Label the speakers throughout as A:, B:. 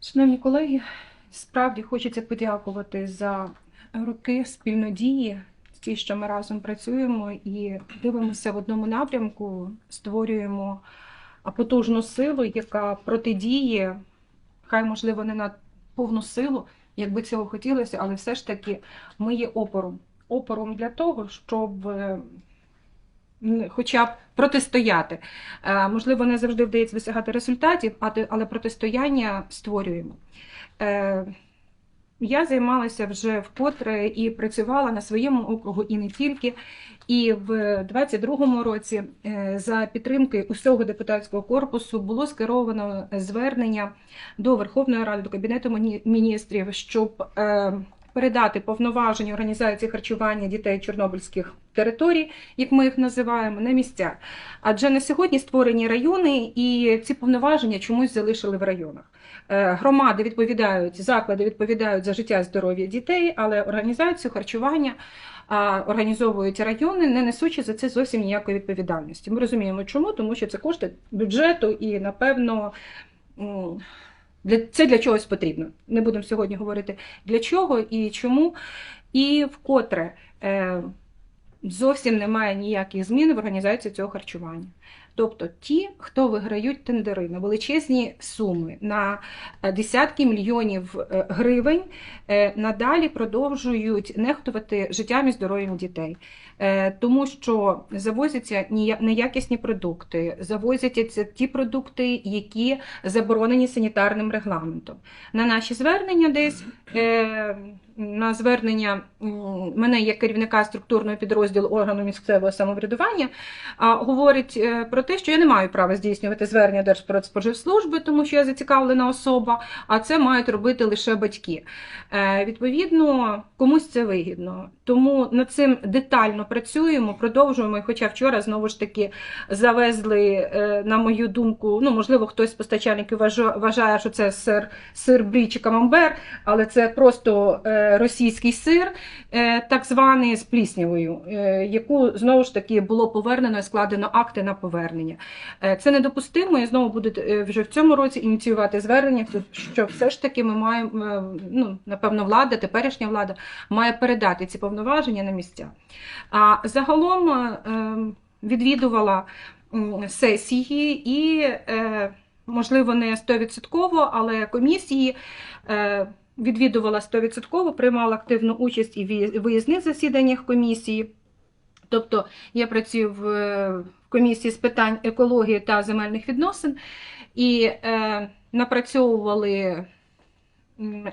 A: Шановні колеги, справді хочеться подякувати за роки спільнодії, ті, що ми разом працюємо і дивимося в одному напрямку, створюємо потужну силу, яка протидіє, хай можливо не на повну силу, як би цього хотілося, але все ж таки ми є опором. Опором для того, щоб хоча б протистояти. Е, Можливо, не завжди вдається досягати результатів, але протистояння створюємо. Е, Я займалася вже вкотре і працювала на своєму округу і не тільки. І в 22-му році е, за підтримки усього депутатського корпусу було скеровано звернення до Верховної Ради, до Кабінету міністрів, щоб передати повноваження організації харчування дітей чорнобильських територій, як ми їх називаємо, на місця. Адже на сьогодні створені райони, і ці повноваження чомусь залишили в районах. Е, Громади відповідають, заклади відповідають за життя і здоров'я дітей, але організацію харчування організовують райони, не несучи за це зовсім ніякої відповідальності. Ми розуміємо, чому, тому що це кошти бюджету і, напевно, це для чогось потрібно. Не будемо сьогодні говорити для чого і чому. І вкотре е, зовсім немає ніяких змін в організації цього харчування. Тобто ті, хто виграють тендери на величезні суми, на е, десятки мільйонів е, гривень, е, надалі продовжують нехтувати життям і здоров'ям дітей. Тому що завозяться неякісні продукти, завозяться ті продукти, які заборонені санітарним регламентом. На наші звернення десь на звернення мене як керівника структурного підрозділу органу місцевого самоврядування говорить е, про те, що я не маю права здійснювати звернення Держпродспоживслужби, тому що я зацікавлена особа, а це мають робити лише батьки. Е, Відповідно, комусь це вигідно. Тому над цим детально працюємо, продовжуємо. Хоча вчора знову ж таки завезли, е, на мою думку, ну можливо, хтось з постачальників вважа- вважає, що це сир, сир брі чи камамбер, але це просто російський сир, е, так званий з пліснявою, е, яку знову ж таки було повернено і складено акти на повернення. Е, Це недопустимо. і знову буде е, вже в цьому році ініціювати звернення, що все ж таки ми маємо, ну напевно, влада, теперішня влада має передати ці повноваження на місця. А загалом ем, відвідувала сесії і, можливо, не 100%, але комісії. Відвідувала 100%, приймала активну участь і в виїзних засіданнях комісії. Тобто я працюю е, в комісії з питань екології та земельних відносин і е, напрацьовували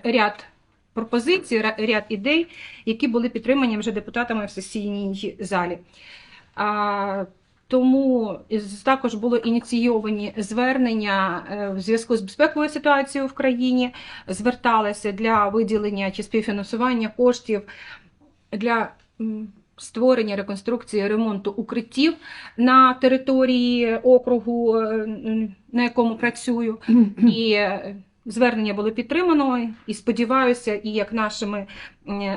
A: ряд пропозицій, ряд ідей, які були підтримані вже депутатами в сесійній залі. Тому також було ініційовані звернення е, в зв'язку з безпековою ситуацією в країні, зверталися для виділення чи співфінансування коштів для створення, реконструкції, ремонту укриттів на території округу, е, на якому працюю. І е, звернення було підтримано, і сподіваюся, і як нашими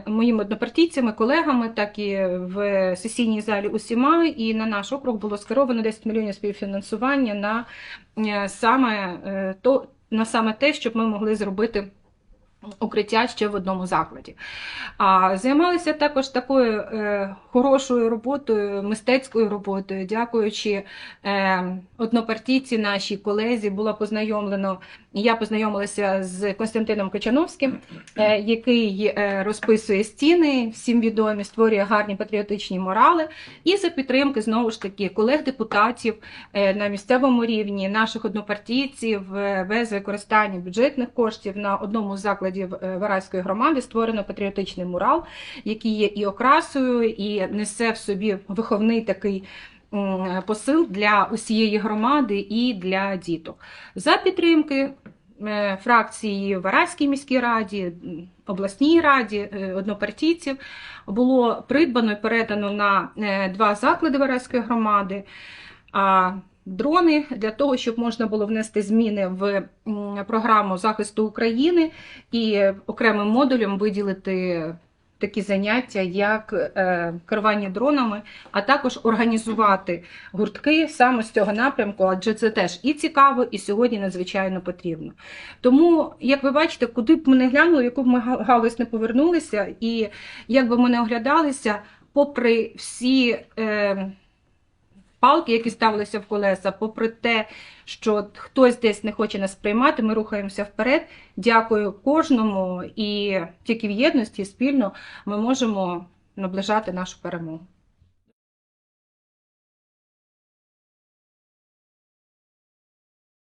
A: моїми однопартійцями, колегами, так і в сесійній залі усіма. І на наш округ було скеровано 10 мільйонів співфінансування на саме е, то на саме те, щоб ми могли зробити. Укриття ще в одному закладі. А займалися також такою е, хорошою роботою, мистецькою роботою, дякуючи е, однопартійці нашій колезі, було познайомлено. Я познайомилася з Константином Кочановським, е, який е, розписує стіни, всім відомі, створює гарні патріотичні морали. І за підтримки знову ж таки колег-депутатів е, на місцевому рівні, наших однопартійців без використання бюджетних коштів на одному з закладів Вараської громади створено патріотичний мурал, який є і окрасою, і несе в собі виховний такий. Посил для усієї громади і для діток за підтримки фракції в Вараській міській раді, обласній раді, е, однопартійців було придбано і передано на е, два заклади Вараської громади. А дрони для того, щоб можна було внести зміни в програму захисту України і окремим модулем виділити такі заняття, як е, керування дронами, а також організувати гуртки саме з цього напрямку, адже це теж і цікаво, і сьогодні надзвичайно потрібно. Тому, як ви бачите, куди б ми не глянули, яку б ми га- галузь не повернулися, і як би ми не оглядалися, попри всі. Е, Палки, які ставилися в колеса, попри те, що хтось десь не хоче нас приймати, ми рухаємося вперед. Дякую кожному, і тільки в єдності спільно ми можемо наближати нашу перемогу.